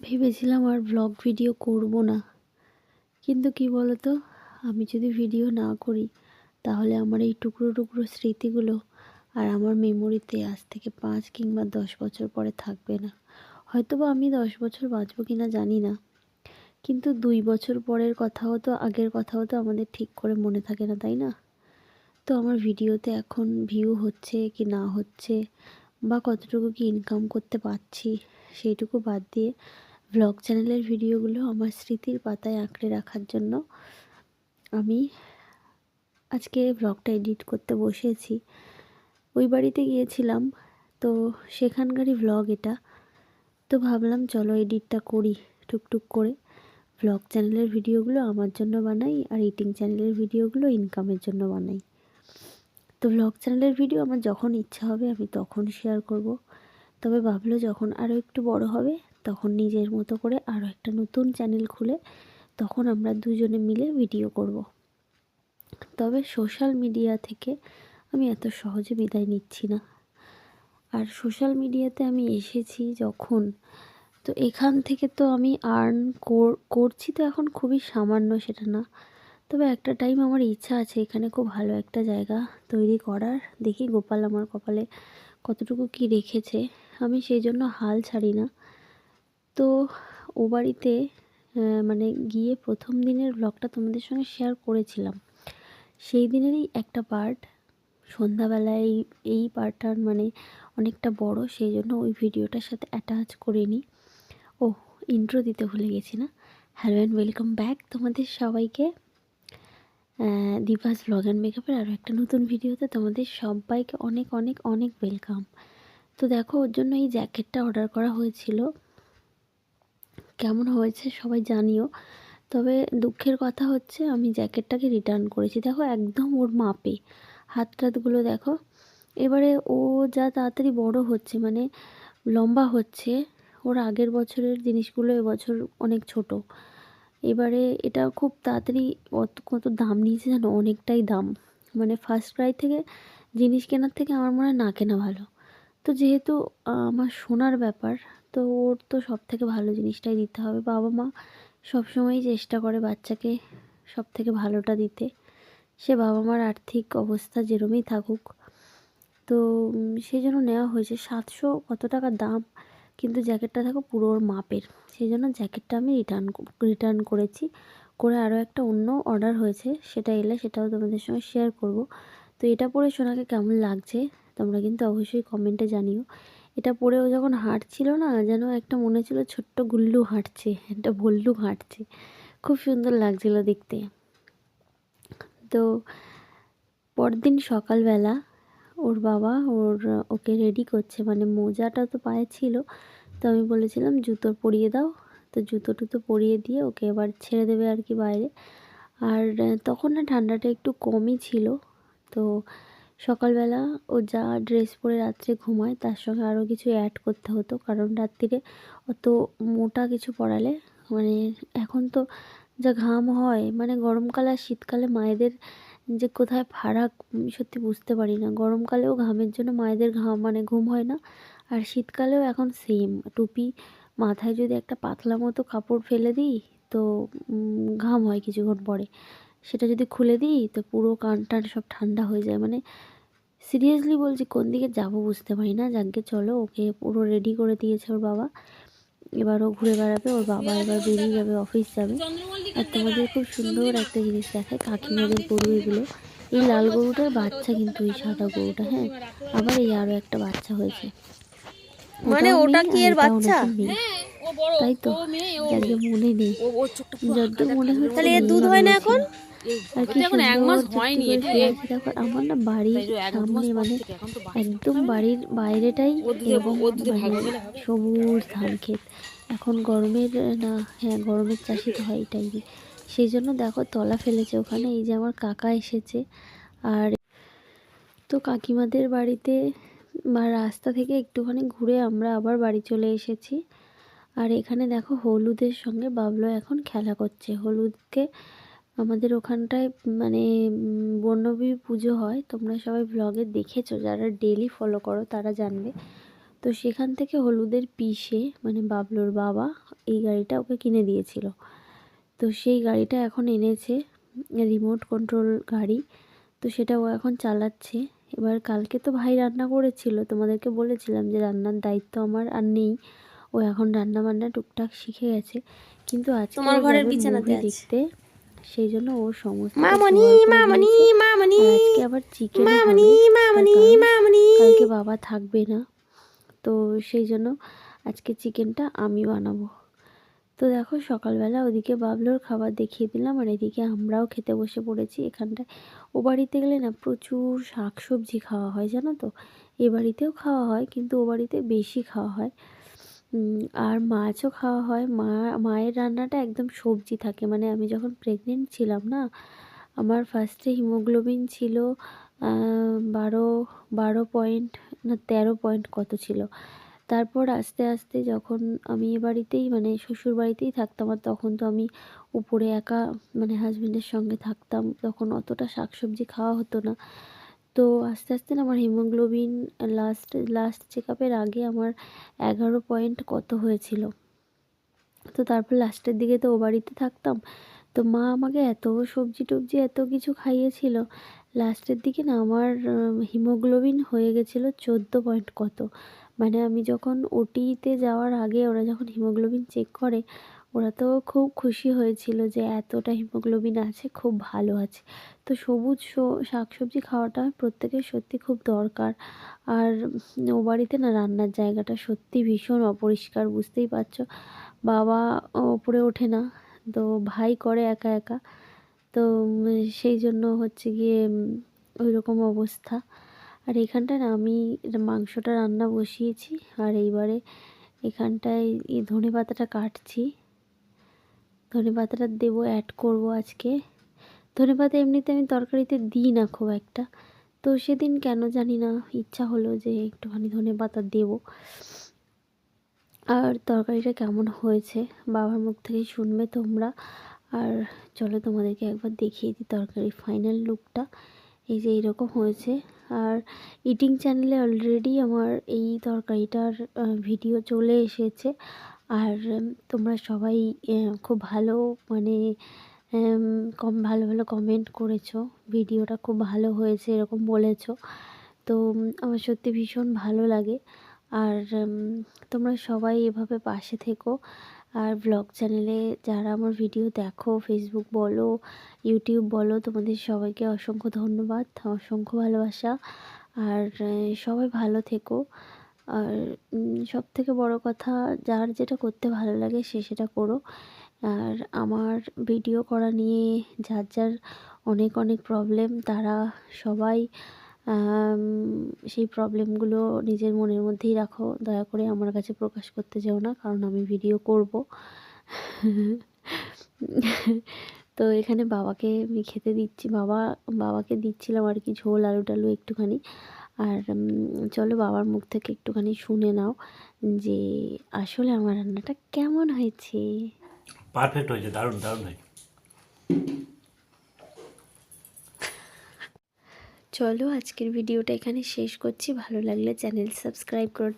ভেবেছিলাম আর blog video করব না। কিন্তু কি বলতো, আমি যদি ভিডিও না করি, তাহলে আমার এই টুকরো টুকরো স্মৃতিগুলো আর আমার মেমোরিতে আজ থেকে পাঁচ কিংবা দশ বছর পরে থাকবে না। হয়তো বা আমি দশ বছর বাঁচবো কি না জানি না। কিন্তু দুই বছর পরের কথাও তো, আগের কথাও তো আমাদের ঠিক করে মনে থাকে না, তাই না? তো আমার ভিডিওতে এখন ভিউ হচ্ছে কি না হচ্ছে, বা কতটুকু কি ইনকাম করতে পারছি, সেইটুকু বাদ দিয়ে ব্লগ চ্যানেলের ভিডিওগুলো আমার স্মৃতির পাতায় আঁকড়ে রাখার জন্য আমি আজকে ব্লগটা এডিট করতে বসেছি। ওই বাড়িতে গিয়েছিলাম, তো সেখানকারই ব্লগ এটা। তো ভাবলাম, চলো এডিটটা করি টুকটুক করে। ব্লগ চ্যানেলের ভিডিওগুলো আমার জন্য বানাই আর ইটিং চ্যানেলের ভিডিওগুলো ইনকামের জন্য বানাই। তো ব্লগ চ্যানেলের ভিডিও আমার যখন ইচ্ছা হবে আমি তখন শেয়ার করব। তবে ভাবলো যখন আরও একটু বড় হবে তখন নিজের মতো করে আরও একটা নতুন চ্যানেল খুলে তখন আমরা দুজনে মিলে ভিডিও করব। তবে সোশ্যাল মিডিয়া থেকে আমি এত সহজে বিদায় নিচ্ছি না। আর সোশ্যাল মিডিয়াতে আমি এসেছি যখন, তো এখান থেকে তো আমি আর্ন করছি তো এখন খুবই সামান্য সেটা না। তবে একটা টাইম আমার ইচ্ছা আছে এখানে খুব ভালো একটা জায়গা তৈরি করার। দেখি গোপাল আমার কপালে কতটুকু কি রেখেছে। আমি সেই জন্য হাল ছাড়ি না। তো ও বাড়িতে মানে গিয়ে প্রথম দিনের ব্লগটা তোমাদের সঙ্গে শেয়ার করেছিলাম। সেই দিনেরই একটা পার্ট সন্ধ্যাবেলায় এই এই পার্টটার মানে অনেকটা বড়, সেই জন্য ওই ভিডিওটার সাথে অ্যাটাচ করে নিই ও ইন্ট্রো দিতে ভুলে গেছি না। হ্যালো অ্যান্ড ওয়েলকাম ব্যাক তোমাদের সবাইকে। দিভাস ব্লগ অ্যান্ড মেকআপের আরও একটা নতুন ভিডিওতে তোমাদের সবাইকে অনেক অনেক অনেক ওয়েলকাম তো দেখো, ওর জন্য এই জ্যাকেটটা অর্ডার করা হয়েছিল। কেমন হয়েছে সবাই জানিও। তবে দুঃখের কথা হচ্ছে আমি জ্যাকেটটাকে রিটার্ন করেছি। দেখো একদম ওর মাপে। হাত টাতগুলো দেখো। এবারে ও যা তাড়াতাড়ি বড় হচ্ছে মানে লম্বা হচ্ছে, ওর আগের বছরের জিনিসগুলো এবছর অনেক ছোট। এবারে এটা খুব তাড়াতাড়ি অত, কত দাম নিয়েছে জানো? অনেকটাই দাম। মানে ফার্স্ট ক্রাই থেকে জিনিস কেনার থেকে আমার মনে হয় না কেনা ভালো। তো যেহেতু আমার শোনার ব্যাপার তো ওর তো সব থেকে ভালো জিনিসটাই দিতে হবে। বাবা মা সবসময়ই চেষ্টা করে বাচ্চাকে সব থেকে ভালোটা দিতে। সে বাবা মার আর্থিক অবস্থা যেরমই থাকুক। তো সেই জন্য নেওয়া হয়েছে। সাতশো কত টাকা দাম, কিন্তু জ্যাকেটটা থাকো পুরো ওর মাপের। সেই জন্য জ্যাকেটটা আমি রিটার্ন রিটার্ন করেছি। করে আরও একটা অন্য অর্ডার হয়েছে। সেটা এলে সেটাও তোমাদের সঙ্গে শেয়ার করব। তো এটা পরে সোনাকে কেমন লাগছে, তোমরা কিন্তু অবশ্যই কমেন্টে জানিও। এটা পরেও যখন হাঁটছিল না, যেন একটা মনে ছিল ছোট্ট গুল্লু হাঁটছে, একটা ভল্লুক হাঁটছে। খুব সুন্দর লাগছিল দেখতে। তো পরদিন সকালবেলা ওর বাবা ওর, ওকে রেডি করছে মানে মোজাটা তো পায়ে ছিল। তো আমি বলেছিলাম, জুতো পরিয়ে দাও। তো জুতো টুতো পরিয়ে দিয়ে ওকে এবার ছেড়ে দেবে আর কি বাইরে। আর, তখন না ঠান্ডাটা একটু কমই ছিল। তো সকালবেলা ও যা ড্রেস পরে রাত্রে ঘুমায়, তার সঙ্গে আরও কিছু অ্যাড করতে হতো। কারণ রাত্রিরে অত মোটা কিছু পরালে মানে এখন তো যা ঘাম হয় মানে গরমকালে আর শীতকালে মায়েদের যে কোথায় ফারাক সত্যি বুঝতে পারি না। গরমকালেও ঘামের জন্য মায়েদের ঘাম মানে ঘুম হয় না। আর শীতকালেও এখন সেম টুপি মাথায় যদি একটা পাতলা মতো কাপড় ফেলে দিই, তো ঘাম হয় কিছুক্ষণ পরে। সেটা যদি খুলে দিই তো পুরো কান টান সব ঠান্ডা হয়ে যায়। মানে সিরিয়াসলি বলছি কোন দিকে যাব বুঝতে পারি না। যাকে চলো ওকে পুরো রেডি করে দিয়েছে ওর বাবা। এবার ও ঘুরে বেড়াবে ওর বাবা এবার বেরিয়ে যাবে অফিস যাবে। আর তোমাদের খুব সুন্দর একটা জিনিস দেখায় কাকিমাদের গরু এগুলো। এই লাল গরুটার বাচ্চা কিন্তু এই সাদা গরুটা হ্যাঁ? আবার এই আরও একটা বাচ্চা হয়েছে। মানে ওটা কি এর বাচ্চা? তাই তো মনে নেই। যত মনে হচ্ছে তাহলে দুধ হয় না এখন? এখন এক মাস হয়নি আমার না বাড়ির সামনে মানে একদম বাড়ির বাইরেটাই সবুজ ধান ক্ষেত। এখন গরমের না হ্যাঁ গরমের চাষি তো হয় এটাই সেই জন্য দেখো তলা ফেলেছে ওখানে এই যে আমার কাকা এসেছে। আর তো কাকিমাদের বাড়িতে বা রাস্তা থেকে একটুখানি ঘুরে আমরা আবার বাড়ি চলে এসেছি। আর এখানে দেখো হলুদের সঙ্গে বাবলো এখন খেলা করছে। হলুদকে আমাদের ওখানটায় মানে বন্যবী পুজো হয়। তোমরা সবাই ব্লগে দেখেছ যারা ডেলি ফলো করো তারা জানবে। তো সেখান থেকে হলুদের পিসে মানে বাবলুর বাবা এই গাড়িটা ওকে কিনে দিয়েছিল। তো সেই গাড়িটা এখন এনেছে রিমোট কন্ট্রোল গাড়ি। তো সেটা ও এখন চালাচ্ছে। এবার কালকে তো ভাই রান্না করেছিল। তোমাদেরকে বলেছিলাম যে রান্নার দায়িত্ব আমার আর নেই। ও এখন রান্না বান্না টুকটাক শিখে গেছে। কিন্তু আজকে তোমার ঘরের বিছানাতে দেখতে সেই জন্য ও সমস্ত মামনি মামনি মামনি আজকে আবার চিকেন মামনি মামনি মামনি। কালকে বাবা থাকবে না। তো সেই জন্য আজকে চিকেনটা আমি বানাবো। তো দেখো সকালবেলা ওদিকে বাবলোর খাবার দেখিয়ে দিলাম আর এদিকে আমরাও খেতে বসে পড়েছি এখানটায়। ও বাড়িতে গেলে না প্রচুর শাক সবজি খাওয়া হয় জানো তো? এ বাড়িতেও খাওয়া হয় কিন্তু ও বাড়িতে বেশি খাওয়া হয়। আর মাছও খাওয়া হয়। মা, মায়ের রান্নাটা একদম সবজি থাকে। মানে আমি যখন প্রেগনেন্ট ছিলাম না, আমার ফার্স্টে হিমোগ্লোবিন ছিল বারো বারো পয়েন্ট না তেরো পয়েন্ট কত ছিল। তারপর আস্তে আস্তে যখন আমি এ বাড়িতেই মানে শ্বশুর বাড়িতেই থাকতাম আর তখন তো আমি উপরে একা মানে হাজবেন্ডের সঙ্গে থাকতাম, তখন অতটা শাকসবজি খাওয়া হতো না। তো আস্তে আস্তে না আমার হিমোগ্লোবিন লাস্ট লাস্ট চেক আপের আগে আমার এগারো পয়েন্ট কত হয়েছিল। তো তারপর লাস্টের দিকে তো ও বাড়িতে থাকতাম। তো মা আমাকে এত সবজি টবজি এত কিছু খাইয়েছিল। লাস্টের দিকে না আমার হিমোগ্লোবিন হয়ে গেছিল চোদ্দ পয়েন্ট কত। মানে আমি যখন ওটিতে যাওয়ার আগে ওরা যখন হিমোগ্লোবিন চেক করে ওরা তো খুব খুশি হয়েছিল যে এতটা হিমোগ্লোবিন আছে, খুব ভালো আছে। তো সবুজ শাক সবজি খাওয়াটা প্রত্যেকের সত্যি খুব দরকার। আর ও বাড়িতে না রান্নার জায়গাটা সত্যি ভীষণ অপরিষ্কার, বুঝতেই পারছ। বাবা ওপরে ওঠে না, তো ভাই করে একা একা। তো সেই জন্য হচ্ছে গিয়ে ওই রকম অবস্থা। আর এখানটায় না আমি মাংসটা রান্না বসিয়েছি, আর এইবারে এখানটায় এই ধনে পাতাটা কাটছি। ধনে পাতাটা দেবো অ্যাড করব আজকে। ধনে পাতা এমনিতে আমি তরকারিতে দিই না খুব একটা। তো সেদিন কেন জানি না, ইচ্ছা হলো যে একটুখানি ধনে পাতা দেবো। আর তরকারিটা কেমন হয়েছে, বাবার মুখ থেকে শুনবে তোমরা। আর চলো তোমাদেরকে একবার দেখিয়ে দিই তরকারি ফাইনাল লুকটা এই যে এইরকম হয়েছে। আর ইটিং চ্যানেলে অলরেডি আমার এই তরকারিটার ভিডিও চলে এসেছে। আর তোমরা সবাই খুব ভালো মানে কম, ভালো ভালো কমেন্ট করেছ। ভিডিওটা খুব ভালো হয়েছে, এরকম বলেছ। তো আমার সত্যি ভীষণ ভালো লাগে। আর তোমরা সবাই এভাবে পাশে থেকো। আর ব্লগ চ্যানেলে যারা আমার ভিডিও দেখো ফেসবুক বলো ইউটিউব বলো, তোমাদের সবাইকে অসংখ্য ধন্যবাদ, অসংখ্য ভালোবাসা। আর সবাই ভালো থেকো। আর সব থেকে বড় কথা, যার যেটা করতে ভালো লাগে সে সেটা করো। আর আমার ভিডিও করা নিয়ে যার যার অনেক অনেক প্রবলেম তারা সবাই সেই প্রবলেমগুলো নিজের মনের মধ্যেই রাখো। দয়া করে আমার কাছে প্রকাশ করতে যেও না, কারণ আমি ভিডিও করব। তো এখানে বাবাকে আমি খেতে দিচ্ছি, বাবা, বাবাকে দিচ্ছিলাম আর কি ঝোল আলু টালু একটুখানি। আর চলো বাবার মুখ থেকে একটুখানি শুনে নাও যে আসলে আমার রান্নাটা কেমন হয়েছে। পারফেক্ট হয়েছে দারুণ দারুণ হয়েছে। চলো আজকের ভিডিওটা এখানে শেষ করছি। ভালো লাগলে চ্যানেল সাবস্ক্রাইব করো।